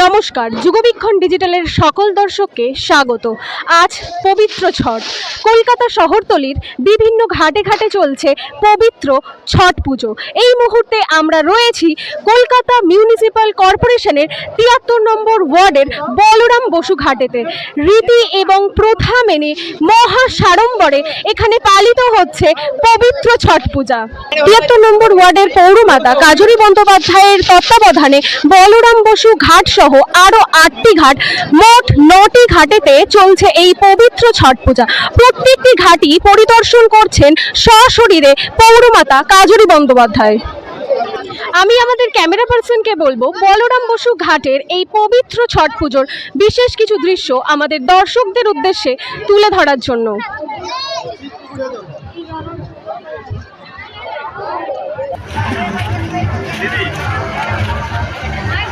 নমস্কার, যুগবীক্ষণ ডিজিটালের সকল দর্শককে স্বাগত। আজ পবিত্র ছট। কলকাতা শহরতলির বিভিন্ন ঘাটে ঘাটে চলছে পবিত্র ছট পুজো। এই মুহূর্তে আমরা রয়েছি কলকাতা মিউনিসিপ্যাল কর্পোরেশনের তিয়াত্তর নম্বর ওয়ার্ডের বলরাম বসু ঘাটেতে। রীতি এবং প্রথা মেনে মহা সাড়ম্বরে এখানে পালিত হচ্ছে পবিত্র ছট পূজা। তিয়াত্তর নম্বর ওয়ার্ডের পৌরমাতা কাজরি বন্দ্যোপাধ্যায়ের তত্ত্বাবধানে বলরাম বসু ঘাট সহ আরও আটটি ঘাট, মোট নটি ঘাটেতে চলছে এই পবিত্র ছট পূজা। প্রত্যেকটি ঘাটই পরিদর্শন করছেন সশরীরে পৌরমাতা কাজরি বন্দ্যোপাধ্যায়। আমি আমাদের ক্যামেরা পার্সনকে বলব, বলরাম বসু ঘাটের এই পবিত্র ছট পুজোর বিশেষ কিছু দৃশ্য আমাদের দর্শকদের উদ্দেশ্যে তুলে ধরার জন্য। ये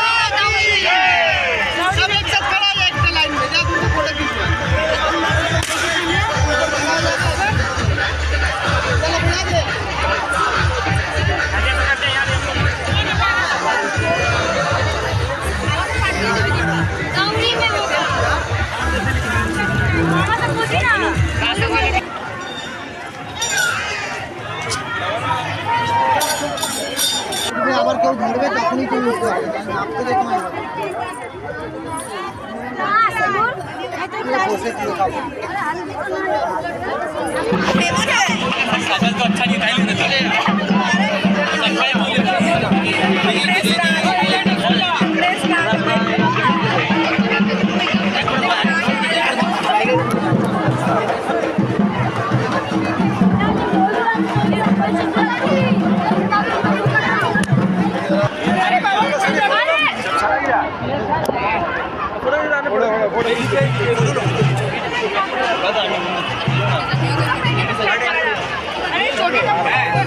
কেউ ধরবে তখনই তুমি বসে छोटे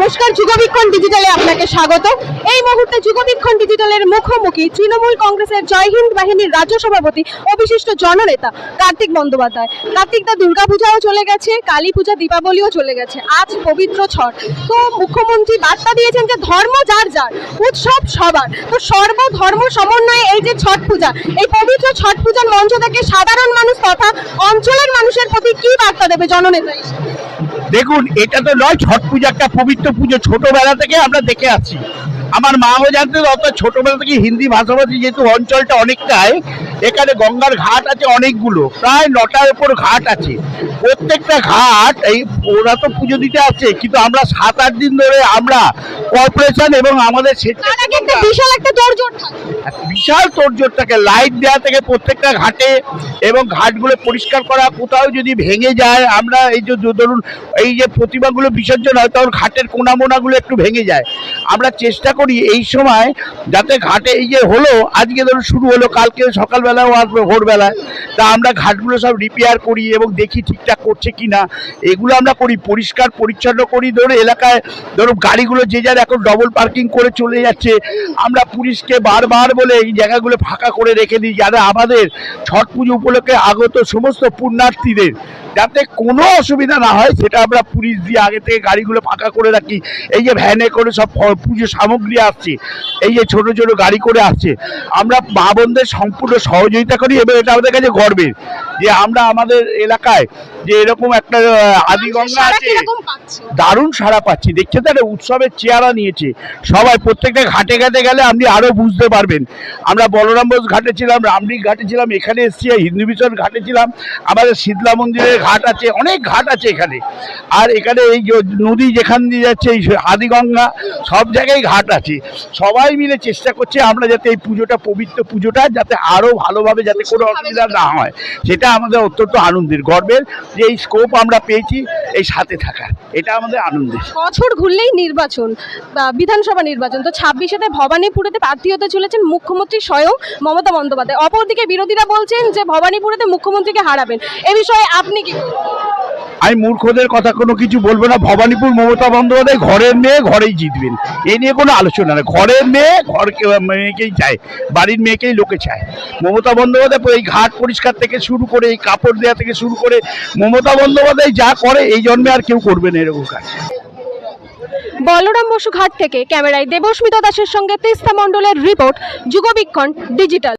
নমস্কার যুগবীক্ষণ ডিজিটালে আপনাকে স্বাগত। এই মুহূর্তে যুগবীক্ষণ ডিজিটালের মুখোমুখি তৃণমূল কংগ্রেসের জয় হিন্দ বাহিনীর রাজ্য সভাপতি ও বিশিষ্ট জননেতা কার্তিক বন্দ্যোপাধ্যায়। কার্তিক দা দুর্গাপূজাও চলে গেছে, কালী পূজা, দীপাবলিও চলে গেছে। আজ পবিত্র ছট। তো মুখ্যমন্ত্রী বার্তা দিয়েছেন যে ধর্ম যার যার, উৎসব সবার। তো সর্বধর্ম সমন্বয়ে এই যে ছট পূজা, এই পবিত্র ছট পূজার মঞ্চ থেকে সাধারণ মানুষ তথা অঞ্চলের মানুষের প্রতি কি বার্তা দেবে জননেতা দেখুন, এটা তো নয়, ছট পুজো একটা পবিত্র পুজো ছোটোবেলা থেকে আমরা দেখে আছি আমার মাও জানতেন অত ছোটোবেলা থেকে হিন্দি ভাষাভাষী যেহেতু অঞ্চলটা অনেকটাই, এখানে গঙ্গার ঘাট আছে অনেকগুলো, প্রায় নটার উপর ঘাট আছে। প্রত্যেকটা ঘাট, এই ওরা তো পুজো দিতে আসছে, কিন্তু আমরা সাত, আট দিন ধরে আমরা কর্পোরেশন এবং আমাদের বিশাল একটা তোড়জোড় বিশাল লাইট দেওয়া থেকে প্রত্যেকটা ঘাটে এবং ঘাটগুলো পরিষ্কার করা কোথাও যদি ভেঙে যায় আমরা এই যে ধরুন এই যে প্রতিমাগুলো বিসর্জন হয় তখন ঘাটের কোনা মোনাগুলো একটু ভেঙে যায়। আমরা চেষ্টা করি এই সময় যাতে ঘাটে এই যে হলো আজকে ধরুন শুরু হলো কালকে সকালবেলাও আসবে ভোরবেলায়। তা আমরা ঘাটগুলো সব রিপেয়ার করি এবং দেখি ঠিকঠাক করছে কি না এগুলো আমরা করি পরিষ্কার পরিচ্ছন্ন করি। ধরুন এলাকায় ধরুন গাড়িগুলো যে যার এখন ডবল পার্কিং করে চলে যাচ্ছে। আমরা পুলিশকে বারবার বলে এই জায়গাগুলো ফাঁকা করে রেখে দিই, যাতে আমাদের ছট পুজো উপলক্ষে আগত সমস্ত পুণ্যার্থীদের যাতে কোনো অসুবিধা না হয়, সেটা আমরা পুলিশ দিয়ে আগে থেকে গাড়িগুলো ফাঁকা করে রাখি। এই যে ভ্যানে করে সব পুজো সামগ্রী আসছে, এই যে ছোট ছোট গাড়ি করে আসছে। আমরা মা বোনদের সম্পূর্ণ সহযোগিতা করি এবং এটা আমাদের কাছে গর্বের যে আমরা আমাদের এলাকায় যে এরকম একটা আহ, আদিগঙ্গা সারা আছে। দারুণ সাড়া পাচ্ছি। দেখছে তো উৎসবের চেহারা নিয়েছে। সবাই প্রত্যেকটা ঘাটে ঘাটে গেলে আপনি আরও বুঝতে পারবেন। আমরা বলরাম বোস ঘাটে ছিলাম রামডিক ঘাটে ছিলাম এখানে এসেছি হিন্দু মিশন ঘাটে ছিলাম আমাদের শীতলা মন্দিরের ঘাট আছে অনেক ঘাট আছে এখানে। আর এখানে এই নদী যেখান দিয়ে যাচ্ছে এই আদিগঙ্গা সব জায়গায় ঘাট আছে। সবাই মিলে চেষ্টা করছে আমরা যাতে এই পুজোটা পবিত্র পুজোটা যাতে আরও ভালোভাবে যাতে কোনো অসুবিধা না হয়। সেটা আমাদের অত্যন্ত আনন্দের গর্বের। যে স্কোপ আমরা পেয়েছি, এই সাথে থাকা। এটা আমাদের আনন্দের। বছর ঘুরলেই নির্বাচন বিধানসভা নির্বাচন। তো ছাব্বিশেতে ভবানীপুরেতে প্রার্থী হতে চলেছেন মুখ্যমন্ত্রী স্বয়ং মমতা বন্দ্যোপাধ্যায়। অপরদিকে বিরোধীরা বলছেন যে ভবানীপুরেতে মুখ্যমন্ত্রীকে হারাবেন। এ বিষয়ে আপনি কি? আমি মূর্খদের কথা কোনো কিছু বলব না। ভবানীপুর মমতা বন্দ্যোপাধ্যায় ঘরের মেয়ে ঘরেই জিতবেন। এ নিয়ে কোনো আলোচনা নেই। ঘরের মেয়ে ঘরকে মেয়েকেই চায়। বাড়ির মেয়েকেই লোকে চায়। মমতা বন্দ্যোপাধ্যায় এই ঘাট পরিষ্কার থেকে শুরু করে, এই কাপড় দেওয়া থেকে শুরু করে, মমতা বন্দ্যোপাধ্যায় যা করে, এই জন্মে আর কেউ করবে না এরকম কাজ। বলরাম বসু ঘাট থেকে ক্যামেরায় দেবস্মিতা দাসের সঙ্গে তিস্তা মণ্ডলের রিপোর্ট, যুগবীক্ষণ, ডিজিটাল।